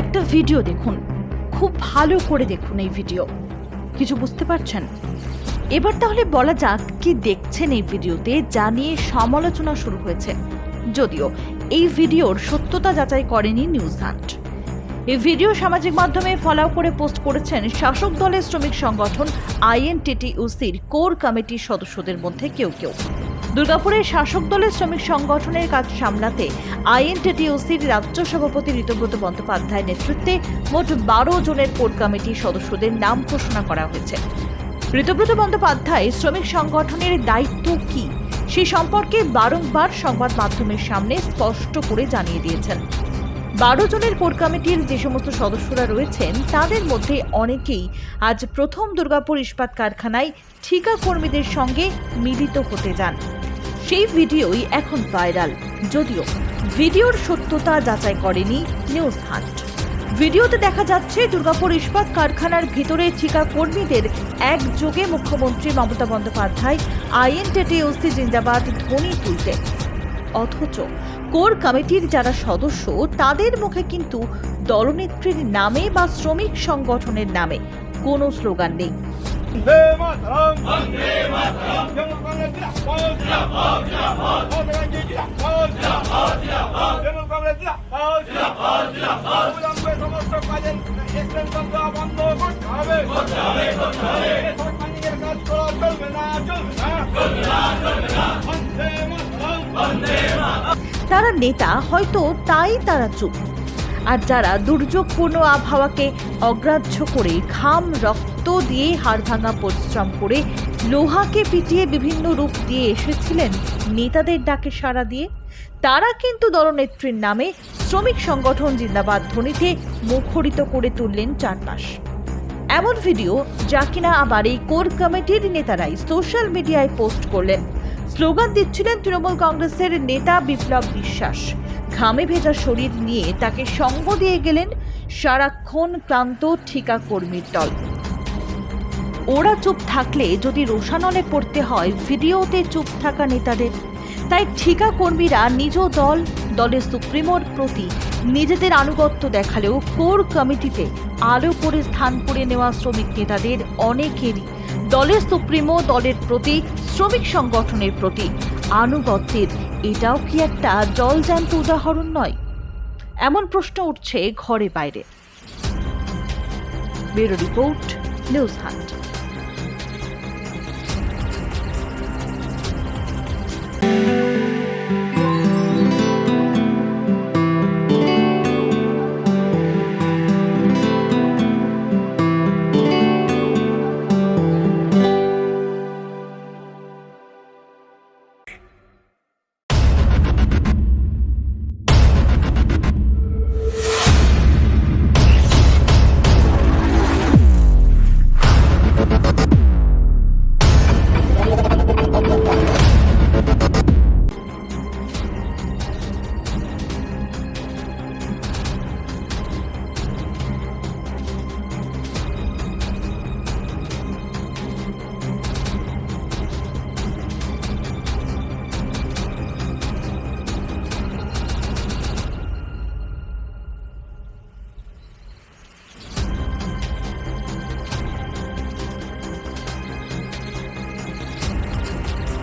একটা ভিডিও দেখুন। খুব ভালো করে দেখুন এই ভিডিও কিছু বুঝতে পারছেন? এবার তাহলে বলা যাক কি দেখছেন এই ভিডিওতে যা নিয়ে সমালোচনা শুরু হয়েছে। যদিও এই ভিডিওর সত্যতা যাচাই করেনি নিউজ হান্ট। এই ভিডিও সামাজিক মাধ্যমে ফলাও করে পোস্ট করেছেন শাসক দলের শ্রমিক সংগঠন আইএনটিটিউসির কোর কমিটির সদস্যদের মধ্যে কেউ কেউ। দুর্গাপুরের শাসক দলের শ্রমিক সংগঠনের কাজ সামলাতে আইএনটিটিউসির রাজ্য সভাপতি ঋতব্রত বন্দ্যোপাধ্যায়ের নেতৃত্বে মোট বারো জনের কোর কমিটির সদস্যদের নাম ঘোষণা করা হয়েছে। ঋতব্রত বন্দ্যোপাধ্যায় শ্রমিক সংগঠনের দায়িত্ব কি? সে সম্পর্কে বারংবার সংবাদ মাধ্যমের সামনে স্পষ্ট করে জানিয়ে দিয়েছেন। বারো জনের কোর কমিটির যে সমস্ত সদস্যরা রয়েছেন, তাদের মধ্যে অনেকেই আজ প্রথম দুর্গাপুর ইস্পাত কারখানায় ঠিকা কর্মীদের সঙ্গে মিলিত হতে যান। সেই ভিডিওই এখন ভাইরাল। যদিও ভিডিওর সত্যতা যাচাই করেনি নিউজ হান্ট। ভিডিওতে দেখা যাচ্ছে, দুর্গাপুর ইস্পাত কারখানার ভিতরে ঠিকা কর্মীদের একযোগে মুখ্যমন্ত্রী মমতা বন্দ্যোপাধ্যায় আইএনটিটিউসি জিন্দাবাদ ধ্বনি তুলতে। অথচ কোর কমিটির যারা সদস্য, তাদের মুখে কিন্তু দলনেত্রীর নামে বা শ্রমিক সংগঠনের নামে কোনো স্লোগান নেই। 네 마사람 내마사랑 어지라 তারা নেতা হয়তো তাই তারা চুপ আর যারা দুর্যোগপূর্ণ আবহাওয়াকে অগ্রাহ্য করে ঘাম, রক্ত দিয়ে হাড় ভাঙা পরিশ্রম করে লোহাকে পিটিয়ে বিভিন্ন রূপ দিয়ে এসেছিলেন নেতাদের ডাকে সাড়া দিয়ে, তারা কিন্তু দলনেত্রীর নামে শ্রমিক সংগঠন জিন্দাবাদ ধ্বনিতে মুখরিত করে তুললেন চারপাশ। এমন ভিডিও যা কিনা আবার এই কোর কমিটির নেতারাই সোশ্যাল মিডিয়ায় পোস্ট করলেন। স্লোগান দিচ্ছিলেন তৃণমূল কংগ্রেসের নেতা বিপ্লব বিশ্বাস। ঘামে ভেজা শরীর নিয়ে তাকে সঙ্গ দিয়ে গেলেন সারাক্ষণ ক্লান্ত ঠিকা কর্মীর দল। ওরা চুপ থাকলে যদি রোষানলে পড়তে হয়, ভিডিওতে চুপ থাকা নেতাদের। তাই ঠিকা কর্মীরা নিজ দল, দলের সুপ্রিমোর প্রতি নিজেদের আনুগত্য দেখালেও কোর কমিটিতে আলো করে স্থান করে নেওয়া শ্রমিক নেতাদের অনেকেরই দলের সুপ্রিমো দলের প্রতি শ্রমিক সংগঠনের প্রতি আনুগত্যের, এটাও কি একটা জলজান্ত উদাহরণ নয়? এমন প্রশ্ন উঠছে ঘরে বাইরে। Bureau report, news hunt.